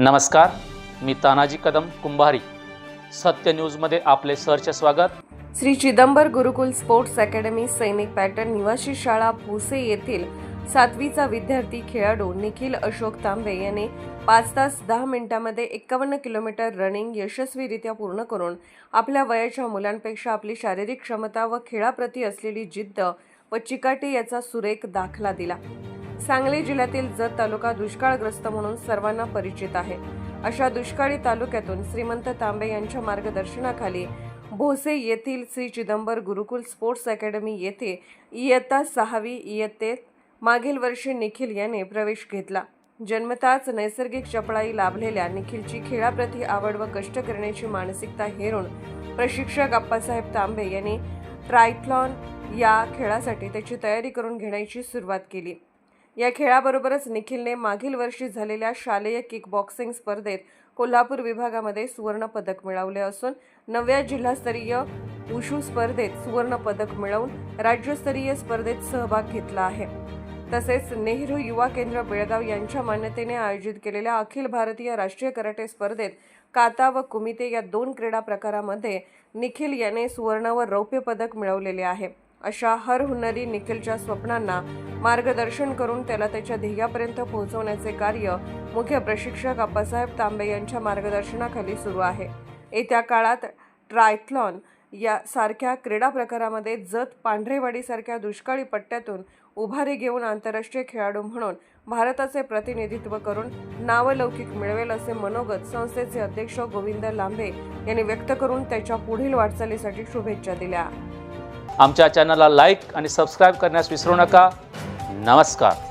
नमस्कार मी तानाजी कदम कुंभारी. सत्य न्यूजमध्ये आपले सरचे स्वागत. श्री चिदंबर गुरुकुल स्पोर्ट्स अकॅडमी सैनिक पॅटर्न निवासी शाळा भोसे येथील सातवीचा विद्यार्थी खेळाडू निखिल अशोक तांबे याने पाच तास दहा मिनिटांमध्ये एक्कावन्न किलोमीटर रनिंग यशस्वीरित्या पूर्ण करून आपल्या वयाच्या मुलांपेक्षा आपली शारीरिक क्षमता व खेळाप्रती असलेली जिद्द व चिकाटी याचा सुरेख दाखला दिला. सांगली जिल्ह्यातील जत तालुका दुष्काळग्रस्त म्हणून सर्वांना परिचित आहे. अशा दुष्काळी तालुक्यातून श्रीमंत तांबे यांच्या मार्गदर्शनाखाली भोसे येथील श्री चिदंबर गुरुकुल स्पोर्ट्स अकॅडमी येथे इयत्ता सहावी इयत्तेत मागील वर्षी निखिल याने प्रवेश घेतला. जन्मताच नैसर्गिक चपळाई लाभलेल्या निखिलची खेळाप्रती आवड व कष्ट करण्याची मानसिकता हेरून प्रशिक्षक अप्पासाहेब तांबे यांनी ट्रायथलॉन या खेळासाठी त्याची तयारी करून घेण्याची सुरुवात केली. या खेळाबरोबरच निखिलने मागील वर्षी झालेल्या शालेय किक बॉक्सिंग स्पर्धेत कोल्हापूर विभागामध्ये सुवर्णपदक मिळवले असून नव्या जिल्हास्तरीय उशू स्पर्धेत सुवर्णपदक मिळवून राज्यस्तरीय स्पर्धेत सहभाग घेतला आहे. तसेच नेहरू युवा केंद्र बेळगाव यांच्या मान्यतेने आयोजित केलेल्या अखिल भारतीय राष्ट्रीय कराटे स्पर्धेत काता व कुमिते या दोन क्रीडा प्रकारामध्ये निखिल याने सुवर्ण व रौप्य पदक मिळवलेले आहे. अशा हरहुन्नरी निखिलच्या स्वप्नांना मार्गदर्शन करून त्याला त्याच्या ध्येयापर्यंत पोहोचवण्याचे कार्य मुख्य प्रशिक्षक अप्पासाहेब तांबे यांच्या मार्गदर्शनाखाली सुरू आहे. येत्या काळात ट्रायथलॉन या सारख्या क्रीडा प्रकारामध्ये जत पांढरेवाडीसारख्या दुष्काळी पट्ट्यातून उभारी घेऊन आंतरराष्ट्रीय खेळाडू म्हणून भारताचे प्रतिनिधित्व करून नावलौकिक मिळवेल असे मनोगत संस्थेचे अध्यक्ष गोविंद लांबे यांनी व्यक्त करून त्याच्या पुढील वाटचालीसाठी शुभेच्छा दिल्या. आमच्या चॅनलला लाईक आणि सबस्क्राईब करण्यास विसरू नका. नमस्कार.